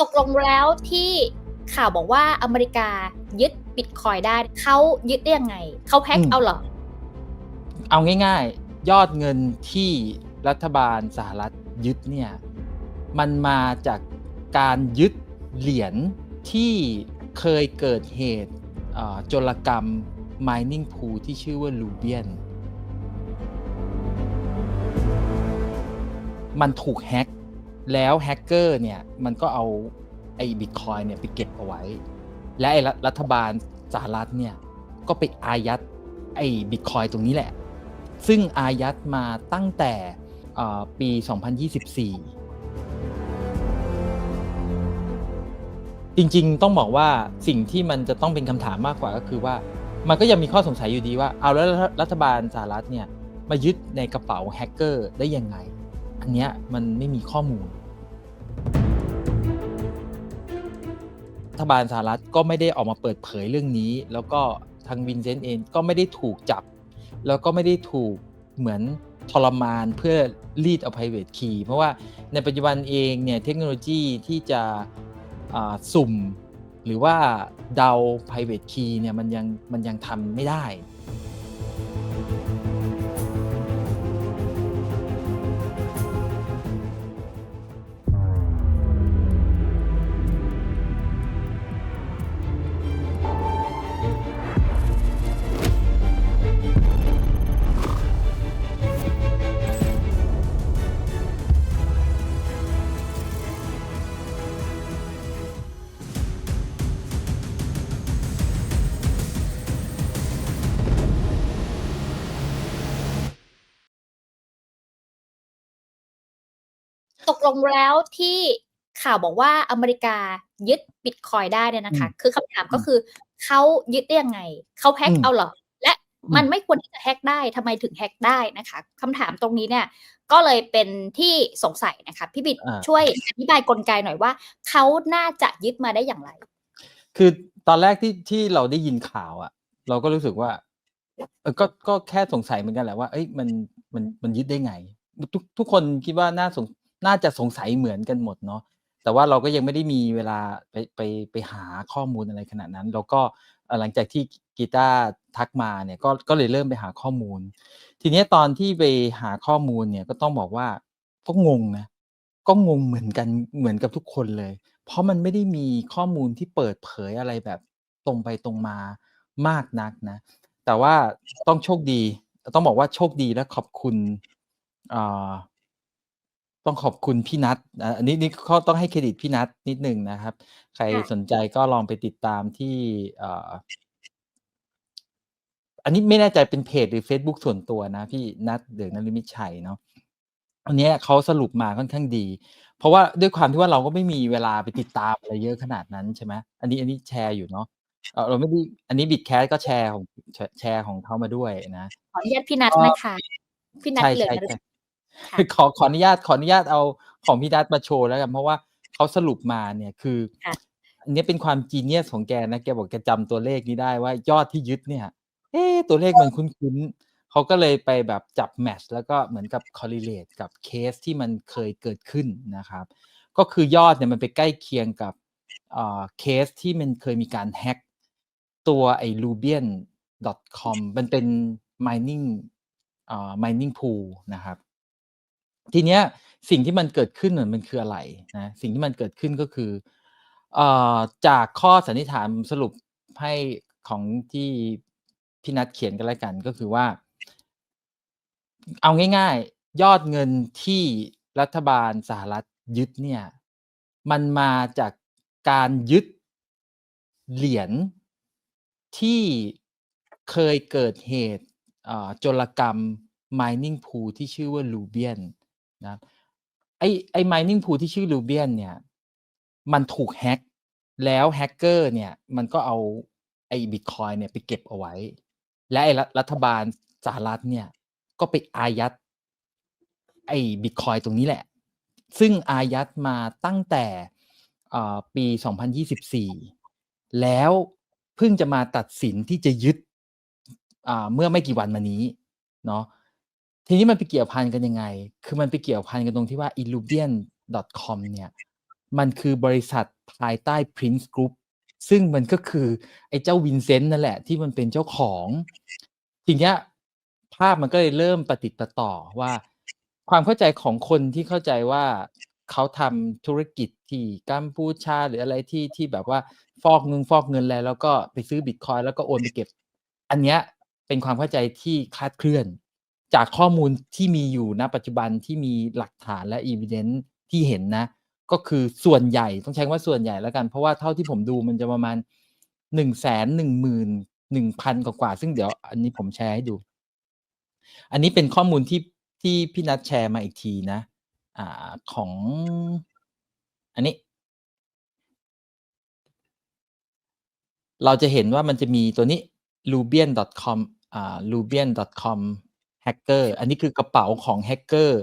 ตกลงแล้วที่ข่าวบอกว่าอเมริกายึดบิตคอยได้เขายึดได้ยังไง เขาแฮ็กอืมเอาเหรอ เอาง่ายๆ ยอดเงินที่รัฐบาลสหรัฐยึดเนี่ย มันมาจากการยึดเหรียญที่เคยเกิดเหตุเอ่อโจรกรรม mining pool ที่ชื่อว่า Rubian มันถูกแฮ็ก แล้วแฮกเกอร์เนี่ยมันก็เอาไอ้บิตคอยเนี่ยไปเก็บเอาไว้ และไอ้รัฐบาลสหรัฐเนี่ยก็ไปอายัดไอ้บิตคอยตรงนี้แหละ ซึ่งอายัดมาตั้งแต่ปี 2024 จริงๆ ต้องบอกว่าสิ่งที่มันจะต้องเป็นคำถามมากกว่าก็คือว่า มันก็ยังมีข้อสงสัยอยู่ดีว่า เอาแล้วรัฐบาลสหรัฐเนี่ยมายึดในกระเป๋าแฮกเกอร์ได้ยังไง อันเนี้ยมันไม่มีข้อมูล ฐบาลสหรัฐก็ไม่ได้ออกมาเปิดเผยเรื่องนี้ แล้วก็ทางวินเซนต์เองก็ไม่ได้ถูกจับ แล้วก็ไม่ได้ถูกเหมือนทรมานเพื่อรีดเอา private key เพราะว่าในปัจจุบันเองเนี่ยเทคโนโลยีที่จะสุ่มหรือว่าเดา private key เนี่ยมันยังมันยังทำไม่ได้ งแล้วที่ข่าวบอกว่าอเมริกายึดบิตคอยได้เนี่ยนะคะอืมคือคำถามก็คือเขายึดได้ยังไง เขาแฮ็กอืมเอาเหรอ และอืมมันไม่ควรที่จะแฮ็กได้ทำไมถึงแฮ็กได้นะคะคำถามตรงนี้เนี่ย ก็เลยเป็นที่สงสัยนะคะ พี่บิดอ่าช่วยอธิบายกลไกหน่อยว่าเขาน่าจะยึดมาได้อย่างไร คือตอนแรกที่ที่เราได้ยินข่าวอะเราก็รู้สึกว่าเออก็ก็แค่สงสัยเหมือนกันแหละว่าเอ้ยมันมันมันยึดได้ไง ทุกทุกคนคิดว่าน่าสง น่าจะสงสัยเหมือนกันหมดเนาะแต่ว่าเราก็ยังไม่ได้มีเวลาไปไปไปหาข้อมูลอะไรขนาดนั้น แล้วก็หลังจากที่กีตาร์ทักมาเนี่ยก็ก็เลยเริ่มไปหาข้อมูล ทีเนี้ยตอนที่ไปหาข้อมูลเนี่ยก็ต้องบอกว่าก็งงนะก็งงเหมือนกันเหมือนกับทุกคนเลย เพราะมันไม่ได้มีข้อมูลที่เปิดเผยอะไรแบบตรงไปตรงมามากนักนะ แต่ว่าต้องโชคดี ต้องบอกว่าโชคดีและขอบคุณอ่า ต้องขอบคุณพี่นัทอะอันนี้นี่เขาต้องให้เครดิตพี่นัทนิดหนึ่งนะครับ ใครค่ะสนใจก็ลองไปติดตามที่เอ่ออันนี้ไม่แน่ใจเป็นเพจหรือ Facebook ส่วนตัวนะ พี่นัทเดืองนฤมิตชัยเนาะอันเนี้ยเขาสรุปมาค่อนข้างดี เพราะว่าด้วยความที่ว่าเราก็ไม่มีเวลาไปติดตามอะไรเยอะขนาดนั้นใช่ไหมอันนี้อันนี้แชร์อยู่เนาะเอ่อเราไม่ได้อันนี้บิดแคสก็แชร์ของแชร์แชร์ของเขามาด้วยนะขออนุญาตพี่นัทก็นะคะพี่นัทใช่เหลือ ขอขออนุญาตขออนุญาตเอาของพี่นัทมาโชว์แล้วกันเพราะว่าเขาสรุปมาเนี่ยคือค่ะอันนี้เป็นความจีเนียสของแกนะแกบอกแกจำตัวเลขนี้ได้ว่ายอดที่ยึดเนี่ย เอ๊ะตัวเลขมันคุ้นๆเขาก็เลยไปแบบจับแมทช์แล้วก็เหมือนกับ correlate กับเคสที่มันเคยเกิดขึ้นนะครับ ก็คือยอดเนี่ยมันไปใกล้เคียงกับเอ่อเคสที่มันเคยมีการแฮ็กตัวไอ้ Rubian com มันเป็น mining เอ่อ mining pool นะครับ ทีเนี้ยสิ่งที่มันเกิดขึ้นน่ะมันคืออะไรนะสิ่งที่มันเกิดขึ้นก็คือเอ่อจากข้อสันนิษฐานสรุปให้ของที่พี่นัทเขียนกันแล้วกันก็คือว่า เอาง่าย ๆ ยอดเงินที่รัฐบาลสหรัฐยึดเนี่ย มันมาจากการยึดเหรียญที่เคยเกิดเหตุโจรกรรม mining pool ที่ชื่อว่า Rubian น รับไอไอ mining pool ที่ชื่อ Rubian เนี่ย มันถูกแฮ็กแล้วแฮกเกอร์เนี่ย มันก็เอาไอบิตคอยเนี่ยไปเก็บเอาไว้ และไอรัฐบาลสหรัฐเนี่ย ก็ไปอายัดไอบิตคอยตรงนี้แหละ ซึ่งอายัดมาตั้งแต่เอ่อปี 2024 แล้วเพิ่งจะมาตัดสินที่จะยึดเมื่อไม่กี่วันมานี้เนาะ ทีนี้มันไปเกี่ยวพันกันยังไง คือมันไปเกี่ยวพันกันตรงที่ว่า illubian com เนี่ย มันคือบริษัทภายใต้ Prince Group ซึ่งมันก็คือไอ้เจ้าวินเซนต์นั่นแหละที่มันเป็นเจ้าของ ทีเนี้ยภาพมันก็เลยเริ่มประติดต่อว่า ความเข้าใจของคนที่เข้าใจว่าเขาทำธุรกิจที่กัมพูชาหรืออะไรที่ที่แบบว่าฟอกเงินฟอกเงินแล้ว แล้วก็ไปซื้อบิตคอยแล้วก็โอนไปเก็บ อันเนี้ยเป็นความเข้าใจที่คลาดเคลื่อน จากข้อมูลที่มีอยู่ณปัจจุบันที่มีหลักฐานและอี i เ e น c ที่เห็นนะ ก็คือส่วนใหญ่ต้องใช้ว่าส่วนใหญ่แล้วกัน เพราะว่าเท่าที่ผมดูมันจะประมาณหนึ่งแสนหนึ่งหมื่นหนึ่งพันกว่าซึ่งเดี๋ยวอันนี้ผมแชร์ให้ดู อันนี้เป็นข้อมูลที่ที่พี่นัทแชร์มาอีกทีนะ อ่าของ อันนี้ เราจะเห็นว่ามันจะมีตัวนี้ rubian.com อ่า rubian.com hacker อันนี้คือกระเป๋าของแฮกเกอร์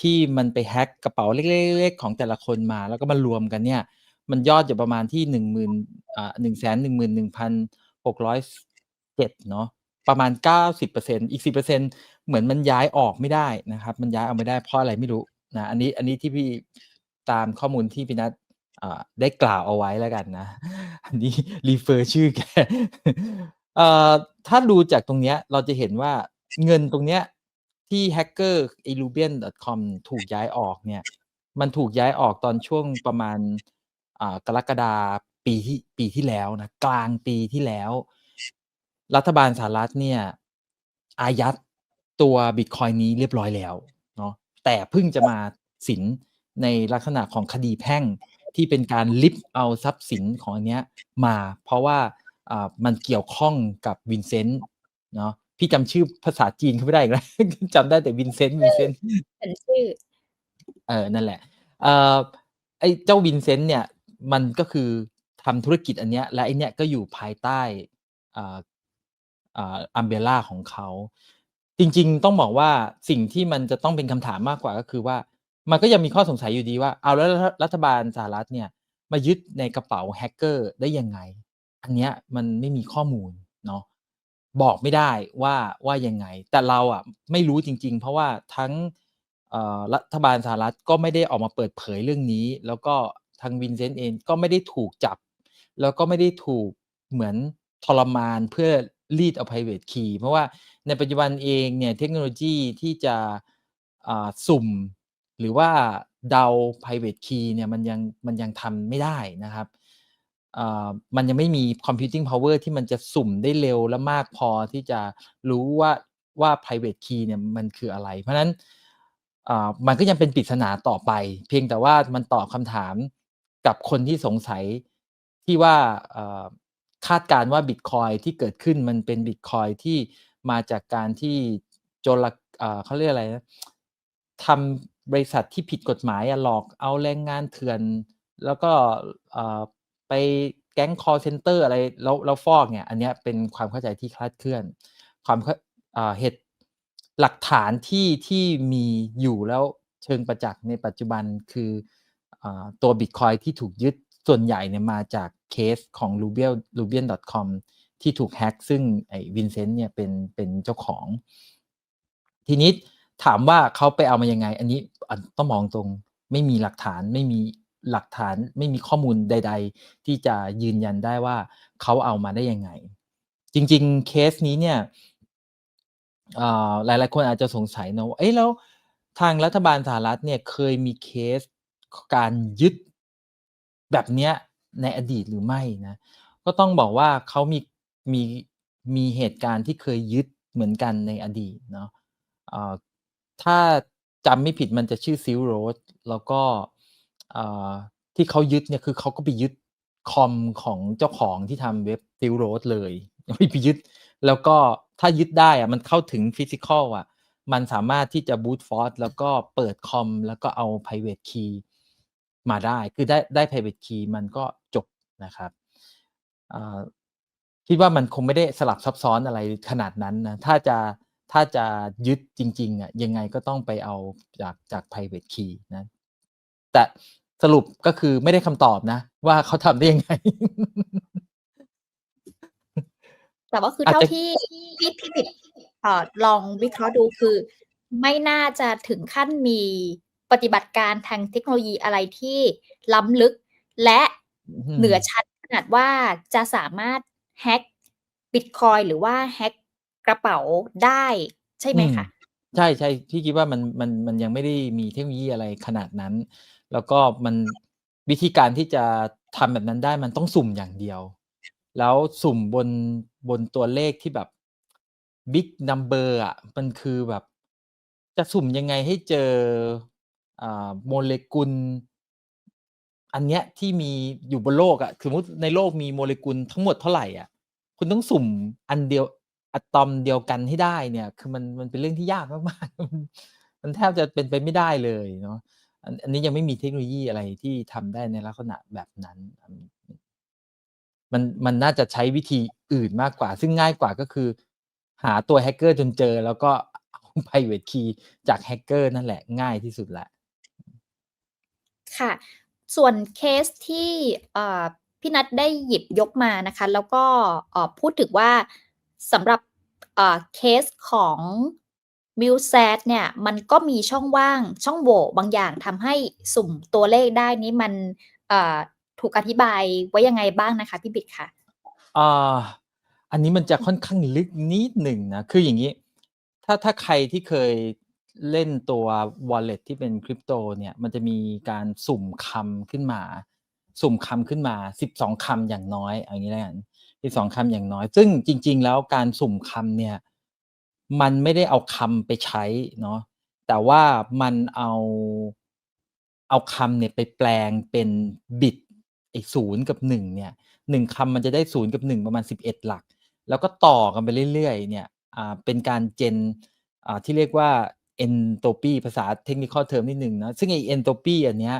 ที่มันไปแฮกกระเป๋าเล็กๆของแต่ละคนมา แล้วก็มารวมกันเนี่ย มันยอดอยู่ประมาณที่หนึ่งหมื่นอ่าหนึ่งแสนหนึ่งหมื่นหนึ่งพันหกร้อยเจ็ดเนาะประมาณเก้าสิบเปอร์เซ็นอีกสิบเปอร์เซ็นเหมือนมันย้ายออกไม่ได้นะครับ มันย้ายออกไม่ได้เพราะอะไรไม่รู้นะอันนี้อันนี้ที่พี่ตามข้อมูลที่พี่นัทได้กล่าวเอาไว้แล้วกันนะ อันนี้รีเฟอร์ชื่อแกอ่อถ้าดูจากตรงเนี้ยเราจะเห็นว่า เงินตรงเนี้ยที่แฮกเกอร์ i l u b i a n c o m ถูกย้ายออกเนี่ย มันถูกย้ายออกตอนช่วงประมาณอ่ากรกฎาปีที่ปีที่แล้วนะกลางปีที่แล้ว รัฐบาลสหรัฐเนี่ย อายัดตัวบิตคอยนี้เรียบร้อยแล้วเนาะแต่เพิ่งจะมาสินในลักษณะของคดีแพ่งที่เป็นการลิฟเอาทรัพย์สินของอันเนี้ยมา เพราะว่าอ่ามันเกี่ยวข้องกับวินเซนต์เนาะ พี่จำชื่อภาษาจีนเขาไม่ได้อีกแล้วจำได้แต่วินเซนต์วินเซนต์เป็นชื่อ เออนั่นแหละเอ่อไอ้เจ้าวินเซนต์เนี่ย มันก็คือทำธุรกิจอันเนี้ย และไอ้เนี่ยก็อยู่ภายใต้อ่าอ่าอัมเบล่าของเขา จริง ๆ ต้องบอกว่าสิ่งที่มันจะต้องเป็นคำถามมากกว่าก็คือว่า มันก็ยังมีข้อสงสัยอยู่ดีว่า เอาแล้วรัฐรัฐบาลสหรัฐเนี่ย มายึดในกระเป๋าแฮกเกอร์ได้ยังไง อันเนี้ยมันไม่มีข้อมูลเนาะ บอกไม่ได้ว่าว่ายังไง แต่เราอะไม่รู้จริง ๆ เพราะว่าทั้งรัฐบาลสหรัฐก็ไม่ได้ออกมาเปิดเผยเรื่องนี้ แล้วก็ทางวินเซนต์เองก็ไม่ได้ถูกจับ แล้วก็ไม่ได้ถูกเหมือนทรมานเพื่อรีดเอา private key เพราะว่าในปัจจุบันเองเนี่ยเทคโนโลยีที่จะสุ่มหรือว่าเดา private key เนี่ยมันยังมันยังทำไม่ได้นะครับ มันยังไม่มี computing power ที่มันจะสุ่มได้เร็วและมากพอที่จะรู้ว่าว่า private key เนี่ยมันคืออะไร เพราะนั้นมันก็ยังเป็นปริศนาต่อไป เพียงแต่ว่ามันตอบคำถามกับคนที่สงสัยที่ว่าคาดการณ์ว่าบิตคอยที่เกิดขึ้นมันเป็นบิตคอยที่มาจากการที่โจรอ่าเขาเรียกอะไรนะทำบริษัทที่ผิดกฎหมายหลอกเอาแรงงานเถื่อน แล้วก็ ไปแก๊ง call center อะไรแล้วแล้วฟอกเนี่ย อันเนี้ยเป็นความเข้าใจที่คลาดเคลื่อน ความเหตุหลักฐานที่ที่มีอยู่แล้วเชิงประจักษ์ในปัจจุบันคืออตัวบิตคอยที่ถูกยึดส่วนใหญ่เนี่ยมาจากเคสของ rubian rubian.com ที่ถูกแฮ็กซึ่งไอ้วินเซนต์เนี่ยเป็นเป็นเจ้าของ ทีนี้ถามว่าเขาไปเอามายังไง อันนี้ต้องมองตรงไม่มีหลักฐานไม่มี หลักฐานไม่มีข้อมูลใด ๆ ที่จะยืนยันได้ว่าเขาเอามาได้ยังไง จริง ๆ เคสนี้เนี่ยอ่าหลายๆคนอาจจะสงสัยนะว่าเอ้แล้วทางรัฐบาลสหรัฐเนี่ยเคยมีเคสการยึดแบบเนี้ยในอดีตหรือไม่นะก็ต้องบอกว่าเขามีมีมีเหตุการณ์ที่เคยยึดเหมือนกันในอดีตเนาะถ้าจำไม่ผิดมันจะชื่อซิลโรดแล้วก็ ที่เขายึดเนี่ยคือเขาก็ไปยึดคอมของเจ้าของที่ทำเว็บซิลโรดเลยไม่ไปยึด แล้วก็ถ้ายึดได้อะมันเข้าถึงฟิสิกอลอะ มันสามารถที่จะบูตฟอร์แล้วก็เปิดคอมแล้วก็เอา private key มาได้ คือได้ได้ private key มันก็จบนะครับคิดว่ามันคงไม่ได้สลับซับซ้อนอะไรขนาดนั้นนะ ถ้าจะถ้าจะยึดจริงๆอะยังไงก็ต้องไปเอาจากจาก private key นะ แต่ สรุปก็คือไม่ได้คำตอบนะ ว่าเขาทำได้ยังไง แต่ว่าคืออาจเท่าจะที่ที่พี่ปิดเอ่อลองวิเคราะห์ดูคือ ไม่น่าจะถึงขั้นมีปฏิบัติการทางเทคโนโลยีอะไรที่ล้ำลึก และอื้อฮืเหนืออชั้นขนาดว่าจะสามารถ hack บิตคอยน์หรือว่า hack กระเป๋าได้ใช่อืไหมมคะ? ใช่ๆพี่คิดว่ามันมันมันยังไม่ได้มีเทคโนโลยีอะไรขนาดนั้น แล้วก็มันวิธีการที่จะทำแบบนั้นได้มันต้องสุ่มอย่างเดียว แล้วสุ่มบนบนตัวเลขที่แบบ big number อร์อะมันคือแบบ จะสุ่มยังไงให้เจออ่าโมเลกุล อันเนี้ยที่มีอยู่บนโลกอะสมมติในโลกมีโมเลกุลทั้งหมดเท่าไหร่อะ คุณต้องสุ่มอันเดียว อะตอมเดียวกันให้ได้เนี่ย คือมันมันเป็นเรื่องที่ยากมากๆมันแทบจะเป็นไปไม่ได้เลยเนาะอันนี้ยังไม่มีเทคโนโลยีอะไรที่ทำได้ในลักษณะแบบนั้น มันมันน่าจะใช้วิธีอื่นมากกว่า ซึ่งง่ายกว่าก็คือ หาตัว hacker จนเจอ แล้วก็เอา private key จาก hacker นั่นแหละง่ายที่สุดแล้วค่ะ ส่วนเคสที่พี่นัทได้หยิบยกมานะคะ แล้วก็พูดถึงว่า สำหรับเคสของ Mulesat เนี่ย มันก็มีช่องว่างช่องโหว่บางอย่างทำให้สุ่มตัวเลขได้นี้มันถูกอธิบายไว้ยังไงบ้างนะคะพี่บิดคะ?อ่าอันนี้มันจะค่อนข้างลึกนิดหนึ่งนะ คืออย่างงี้ ถ้าถ้าใครที่เคยเล่นตัว wallet ที่เป็น Crypto เนี่ย มันจะมีการสุ่มคำขึ้นมา สุ่มคำขึ้นมา 12คำอย่างน้อยเอางี้แล้วกัน12คำอย่างน้อย ซึ่งจริง ๆ แล้วการสุ่มคำเนี่ย มันไม่ได้เอาคำไปใช้เนาะแต่ว่ามันเอาเอาคำเนี่ยไปแปลงเป็นบิตไอ้0กับ1เนี่ย1คำมันจะได้0กับ1ประมาณ11หลัก แล้วก็ต่อกันไปเรื่อยๆเนี่ยอ่าเป็นการ gen อ่าที่เรียกว่า Entropy ภาษา Technical Term นิดหนึ่งนะซึ่งไอ้ Entropy อันเนี้ย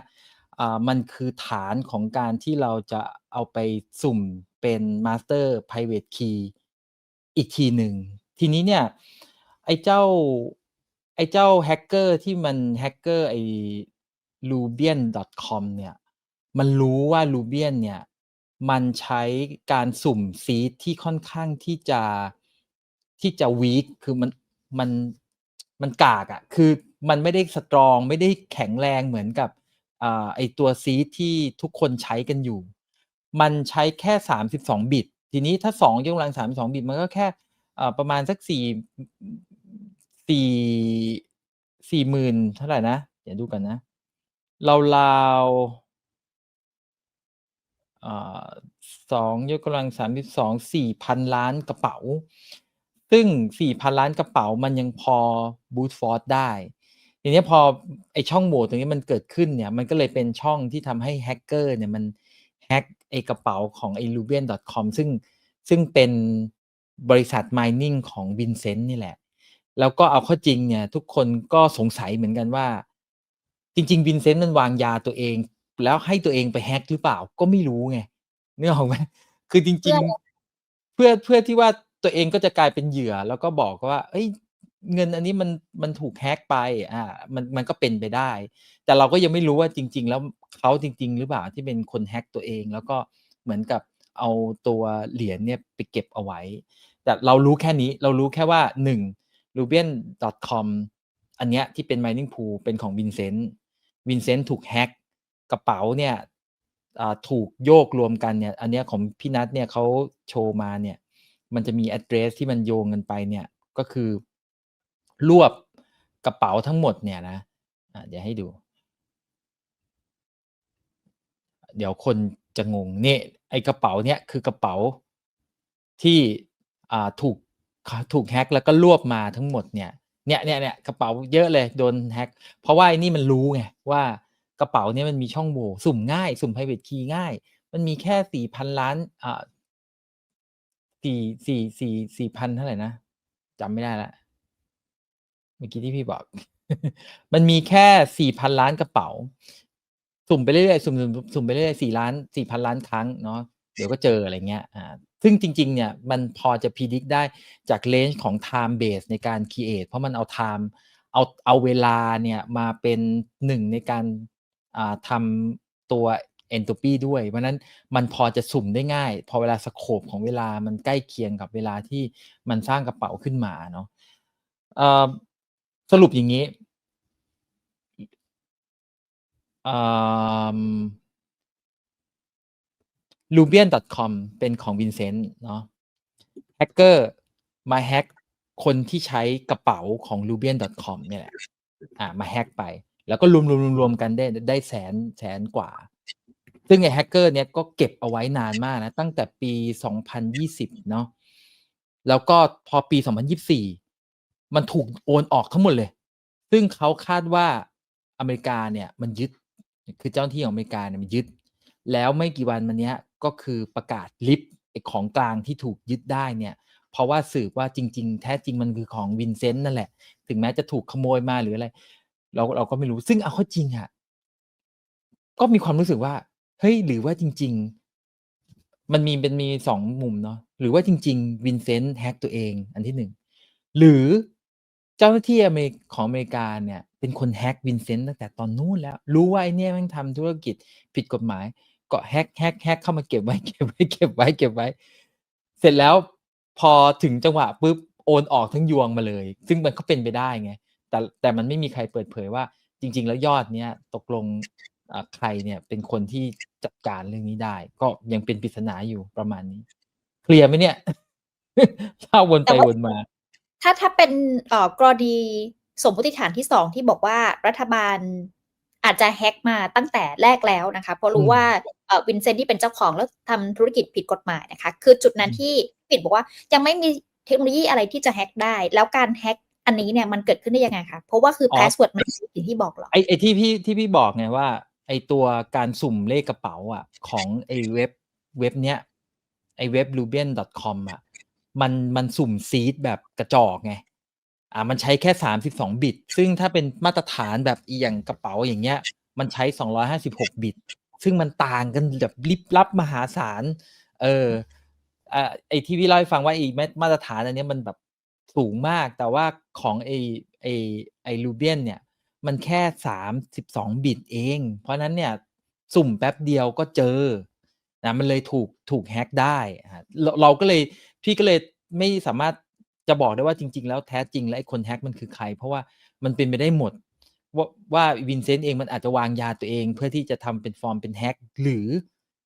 มันคือฐานของการที่เราจะเอาไปสุ่มเป็น Master Private Key อีกทีหนึ่ง ทีนี้เนี่ย ไอ้เจ้า ไอ้เจ้า hacker ที่มัน hacker ไอ้ Rubian.com เนี่ย มันรู้ว่า Rubian เนี่ย มันใช้การสุ่ม Seed ที่ค่อนข้างที่จะที่จะ weak คือมันมันมันกากอะคือมันไม่ได้สตรองไม่ได้แข็งแรงเหมือนกับ ไอ้ตัว Seed ที่ทุกคนใช้กันอยู่ มันใช้แค่ 32 บิต ทีนี้ถ้า2ยกกำลัง 32 บิต มันก็แค่ประมาณสัก4สี่40,000เท่าไหร่นะ เดี๋ยวดูก่อนนะเราวๆอ่า2ยกกำลัง32 4,000ล้านกระเป๋า ซึ่ง4,000ล้านกระเป๋ามันยังพอ brute force ได้ ทีนี้พอไอ้ช่องโหว่ตรงนี้มันเกิดขึ้นเนี่ย มันก็เลยเป็นช่องที่ทำให้ hacker เนี่ยมัน hack ไอ้กระเป๋าของไอ้ Rubian.com ซึ่งซึ่งเป็นบริษัท mining ของ Vincent นี่แหละ แล้วก็เอาเข้าจริงเนี่ย ทุกคนก็สงสัยเหมือนกันว่า จริงๆ Vincent มันวางยาตัวเอง แล้วให้ตัวเองไป hack หรือเปล่าก็ไม่รู้ไงนึกออกไหมคือจเพื่ริองอะไร?ๆเพื่อเพื่อที่ว่าตัวเองก็จะกลายเป็นเหยื่อ แล้วก็บอกว่าเฮ้ย เงินอันนี้มันมันถูก hack ไปอ่ามันมันก็เป็นไปได้ แต่เราก็ยังไม่รู้ว่าจริง ๆ แล้วเขาจริง ๆ หรือเปล่าที่เป็นคน hack ตัวเอง แล้วก็เหมือนกับเอาตัวเหรียญเนี่ยไปเก็บเอาไว้ แต่เรารู้แค่นี้เรารู้แค่ว่า 1 Rubian.com อันเนี้ยที่เป็น mining pool เป็นของ Vincent Vincent ถูก hack กระเป๋าเนี่ยอ่าถูกโยกรวมกันเนี่ยอันเนี้ยของพี่นัทเนี่ยเขาโชว์มาเนี่ยมันจะมีแอดเดรสที่มันโยงกันไปเนี่ยก็คือ รวบกระเป๋าทั้งหมดเนี่ยนะเดี๋ยวให้ดู เดี๋ยวคนจะงงนี่ไอกระเป๋าเนี้ยคือกระเป๋าที่ถูกถูก hack แล้วก็รวบมาทั้งหมดเนี่ยเนี่ยๆๆกระเป๋าเยอะเลยโดน hack เพราะว่าไอ้นี่มันรู้ไงว่ากระเป๋าเนี้ยมันมีช่องโหว่สุ่มง่ายสุ่ม private key ง่าย มันมีแค่4,000ล้านอ่าสี่สี่สี่สี่พันเท่าไหร่นะจำไม่ได้ล้ว เมื่อกี้ที่พี่บอก มันมีแค่4,000ล้านกระเป๋า สุ่มไปเรื่อยๆสุ่มๆสุ่มไปเรื่อยๆ4ล้าน4,000ล้านครั้งเนาะเดี๋ยวก็เจออะไรเงี้ยอ่าซึ่งจริง ๆ เนี่ย มันพอจะ predict ได้จากเลนจ์ของ time base ในการ create เพราะมันเอา time เอาเอาเวลาเนี่ยมาเป็น1ในการอ่าทำตัว Entropy ด้วย เพราะนั้นมันพอจะสุ่มได้ง่าย พอเวลาสโกปของเวลามันใกล้เคียงกับเวลาที่มันสร้างกระเป๋าขึ้นมาเนาะอ่อ สรุปอย่างงี้อ่า Rubian.com เป็นของ Vincent เนาะแฮกเกอร์มาแฮกคนที่ใช้กระเป๋าของ Rubian.com เนี่ยแหละอ่ามาแฮกไป แล้วก็รวมรวมรวมกันได้ได้แสนแสนกว่า ซึ่งไอ้แฮกเกอร์เนี่ยก็เก็บเอาไว้นานมากนะ ตั้งแต่ปี 2020 เนาะแล้วก็พอปี 2024 มันถูกโอนออกทั้งหมดเลย ซึ่งเขาคาดว่าอเมริกาเนี่ยมันยึด คือเจ้าหน้าที่ของอเมริกาเนี่ยมันยึด แล้วไม่กี่วันมาเนี้ยก็คือประกาศลิฟต์ของกลางที่ถูกยึดได้เนี่ย เพราะว่าสืบว่าจริง ๆ แท้จริงมันคือของวินเซนต์นั่นแหละ ถึงแม้จะถูกขโมยมาหรืออะไร เราเราก็ไม่รู้ ซึ่งเอาข้าจริงอะก็มีความรู้สึกว่า เฮ้ย หรือว่าจริง ๆ มันมีเป็นมีสองมุมเนาะ หรือว่าจริง ๆ วินเซนต์แฮกตัวเอง อันที่หนึ่ง หรือ เจ้าหน้าที่อเมริของอเมริกาเนี่ยเป็นคนแฮกวินเซนต์ตั้งแต่ตอนนู้นแล้ว รู้ว่าไอ้เนี่ยแม่งทำธุรกิจผิดกฎหมายก็แฮกแฮกแฮกเข้ามาเก็บไว้เก็บไว้เก็บไว้เก็บไว้ เสร็จแล้วพอถึงจังหวะปุ๊บโอนออกทั้งยวงมาเลย ซึ่งมันก็เป็นไปได้ไงแต่แต่มันไม่มีใครเปิดเผยว่า จริง ๆ แล้วยอดเนี้ยตกลงอ่าใครเนี่ยเป็นคนที่จัดการเรื่องนี้ได้ ก็ยังเป็นปริศนาอยู่ประมาณนี้ เคลียร์ไหมเนี่ยเล่าวนแต่ไปว่าวนมา ถ้าถ้าเป็นเอ่อกรณีสมมติฐานที่สองที่บอกว่ารัฐบาลอาจจะแฮ็กมาตั้งแต่แรกแล้วนะคะเพราะรู้อืมว่าเอ่อวินเซนต์ที่เป็นเจ้าของแล้วทำธุรกิจผิดกฎหมายนะคะ คือจุดนั้นอืมที่ปิดบอกว่ายังไม่มีเทคโนโลยีอะไรที่จะแฮ็กได้ แล้วการแฮ็กอันนี้เนี่ยมันเกิดขึ้นได้ยังไงคะเพราะว่าคืออ๋อพาสเวิร์ดมันอย่างที่บอกเหรอไอไอที่พี่ที่พี่บอกไงว่า ไอตัวการสุ่มเลขกระเป๋าอะของไอเว็บเว็บเนี้ยไอเว็บ rubian.com อะ มันมันสุ่มซีดแบบกระจอกไงอ่ามันใช้แค่32บิต ซึ่งถ้าเป็นมาตรฐานแบบอีย่างกระเป๋าอย่างเงี้ย มันใช้256บิต ซึ่งมันต่างกันแบบลิบลับมหาศาล เอออ่าไอที่พี่เล่าให้ฟังว่าไอมาตรฐานอันนี้มันแบบสูงมาก แต่ว่าของไอไอไอรูเบียนเนี่ย มันแค่32บิตเอง เพราะนั้นเนี่ยสุ่มแป๊บเดียวก็เจอนะมันเลยถูกถูกแฮ็กได้ เราเราก็เลย พี่ก็เลยไม่สามารถจะบอกได้ว่าจริง ๆ แล้วแท้จริงแล้วไอ้คนแฮกมันคือใคร เพราะว่ามันเป็นไปได้หมด ว่าว่าวินเซนต์เองมันอาจจะวางยาตัวเอง เพื่อที่จะทำเป็นฟอร์มเป็นแฮกหรือ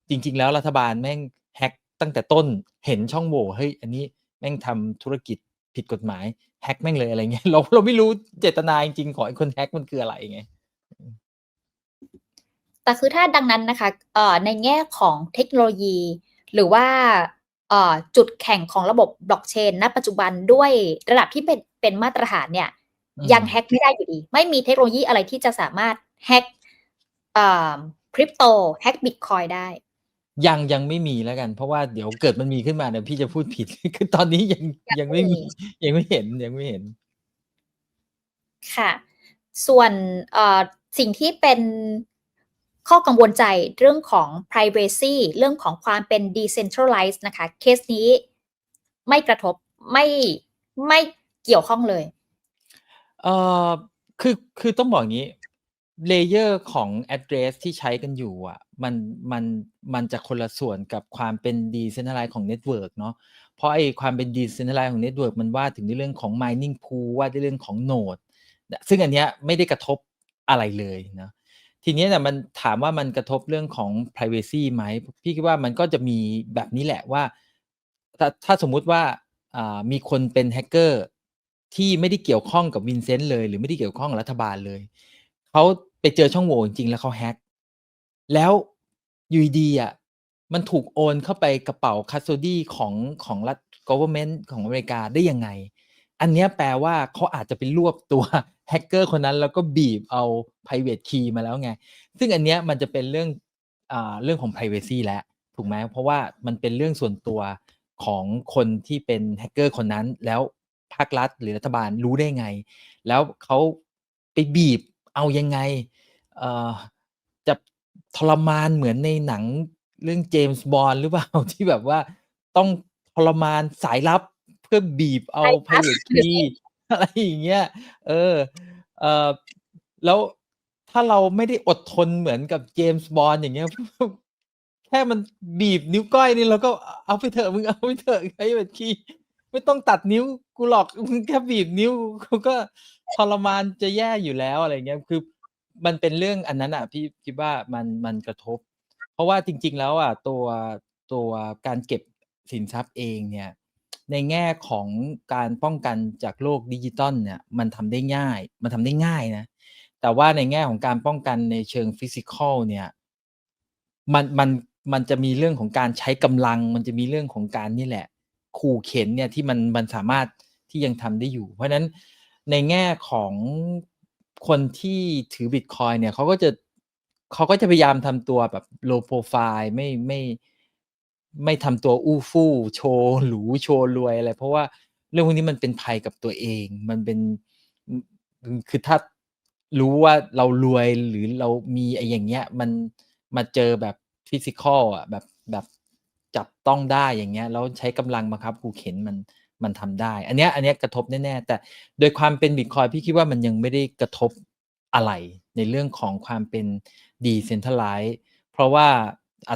จริง ๆ แล้วรัฐบาลแม่งแฮกตั้งแต่ต้นเห็นช่องโหว่เฮ้ยอันนี้แม่งทำธุรกิจผิดกฎหมายแฮกแม่งเลยอะไรเงี้ยเราเราไม่รู้เจตนาจริงๆของไอ้คนแฮกมันคืออะไรไงแต่คือถ้าดังนั้นนะคะเอ่อในแง่ของเทคโนโลยี หรือว่า จุดแข่งของระบบบล็อกเชนณปัจจุบันด้วยระดับที่เป็นเป็นมาตรฐานเนี่ยอืมยังแฮ็กไม่ได้อยู่ดี ไม่มีเทคโนโลยีอะไรที่จะสามารถแฮ็กเอ่อคริปโตแฮ็กบิตคอยได้ ยังยังไม่มีแล้วกัน เพราะว่าเดี๋ยวเกิดมันมีขึ้นมาเดี๋ยวพี่จะพูดผิด คือตอนนี้ยังยัยังงไม่ไม่มีมียังไม่เห็นยังไม่เห็น ค่ะ ส่วนเอ่อสิ่งที่เป็น ข้อกังวลใจเรื่องของ privacy เรื่องของความเป็น decentralized นะคะ เคสนี้ไม่กระทบไม่ไม่เกี่ยวข้องเลย เอ่อ คือ คือต้องบอกอย่างนี้ เลเยอร์ของ address ที่ใช้กันอยู่อะ มัน มัน มันจะคนละส่วนกับความเป็น decentralized ของ network เนาะ เพราะไอ้ความเป็น decentralized ของ network มันว่าถึงในเรื่องของ mining pool ว่าในเรื่องของ node ซึ่งอันเนี้ยไม่ได้กระทบอะไรเลยนะ ทีนี้เนี่ยมันถามว่ามันกระทบเรื่องของ privacy ไหมพี่คิดว่ามันก็จะมีแบบนี้แหละว่า ถ้าถ้าสมมุติว่าามีคนเป็นแฮกเกอร์ที่ไม่ได้เกี่ยวข้องกับวินเซนต์เลย หรือไม่ได้เกี่ยวข้องกับรัฐบาลเลยเขาไปเจอช่องโหว่จริงๆแล้วเขาแฮกแล้วอยูดีอะมันถูกโอนเข้าไปกระเป๋าคัสโ o ดี้ของของรัฐ government ของอเมริกาได้ยังไง อันนี้แปลว่าเขาอาจจะไปรวบตัวแฮกเกอร์คนนั้นแล้วก็บีบเอา private key มาแล้วไง ซึ่งอันนี้มันจะเป็นเรื่องอเรื่องของ privacy แล้วถูกไหมเพราะว่ามันเป็นเรื่องส่วนตัวของคนที่เป็นแฮกเกอร์คนนั้น แล้วภาครัฐหรือรัฐบาลรู้ได้ไง แล้วเขาไปบีบเอายังไงจะทรมานเหมือนในหนังเรื่องเจมส์บอลหรือเปล่าที่แบบว่าต้องทรมานสายลับ เพื่อบีบเอาใช่ครับ private key อะไรอย่างเงี้ย เออ เออแล้วถ้าเราไม่ได้อดทนเหมือนกับเจมส์บอลอย่างเงี้ยแค่มันบีบนิ้วก้อยนี่เราก็เอาไปเถอะมึงเอาไปเถอะไอ้แบบขี้ไม่ต้องตัดนิ้วกูหรอกมึงแค่บีบนิ้วกูก็ทรมานจะแย่อยู่แล้วอะไรเงี้ยคือ มันเป็นเรื่องอันนั้นอะพี่คิดว่ามันมันกระทบ เพราะว่าจริง ๆ แล้วอะตัวตัวการเก็บสินทรัพย์เองเนี่ย ในแง่ของการป้องกันจากโลกดิจิทัลเนี่ยมันทำได้ง่าย มันทำได้ง่ายนะ แต่ว่าในแง่ของการป้องกันในเชิงฟิสิกอลเนี่ยมันมันมันจะมีเรื่องของการใช้กำลัง มันจะมีเรื่องของการนี่แหละ ขู่เข็นเนี่ยที่มันมันสามารถที่ยังทำได้อยู่ เพราะฉะนั้นในแง่ของคนที่ถือบิตคอยเนี่ยเขาก็จะเขาก็จะพยายามทำตัวแบบ low profile ไม่ไม่ไไม่ทำตัวอู้ฟู่โชว์หรูโชว์รวยอะไรเพราะว่าเรื่องพวกนี้มันเป็นภัยกับตัวเอง มันเป็นคือถ้ารู้ว่าเรารวยหรือเรามีไอ้อย่างเงี้ย มันมาเจอแบบฟิสิกอลอะแบบแบบจับต้องได้อย่างเงี้ยแล้วใช้กำลังบังคับขู่เข็นมันมันทำได้ อันเนี้ยอันเนี้ยกระทบแน่ๆแต่โดยความเป็นบิตคอยพี่คิดว่ามันยังไม่ได้กระทบอะไรในเรื่องของความเป็นดีเซนท r ไลซ์เพราะว่า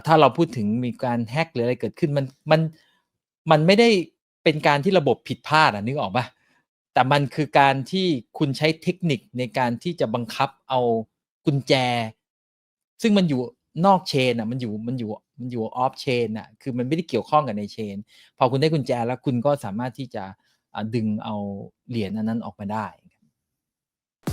ถ้าเราพูดถึงมีการแฮกหรืออะไรเกิดขึ้นมันมันมันไม่ได้เป็นการที่ระบบผิดพลาดอะนึกออกปะแต่มันคือการที่คุณใช้เทคนิคในการที่จะบังคับเอากุญแจ ซึ่งมันอยู่นอกเชนอะมันอยู่มันอยู่มันอยู่ออฟเชนอะคือมันไม่ได้เกี่ยวข้องกับในเชน พอคุณได้กุญแจแล้วคุณก็สามารถที่จะอะดึงเอาเหรียญอันนั้นออกมาได้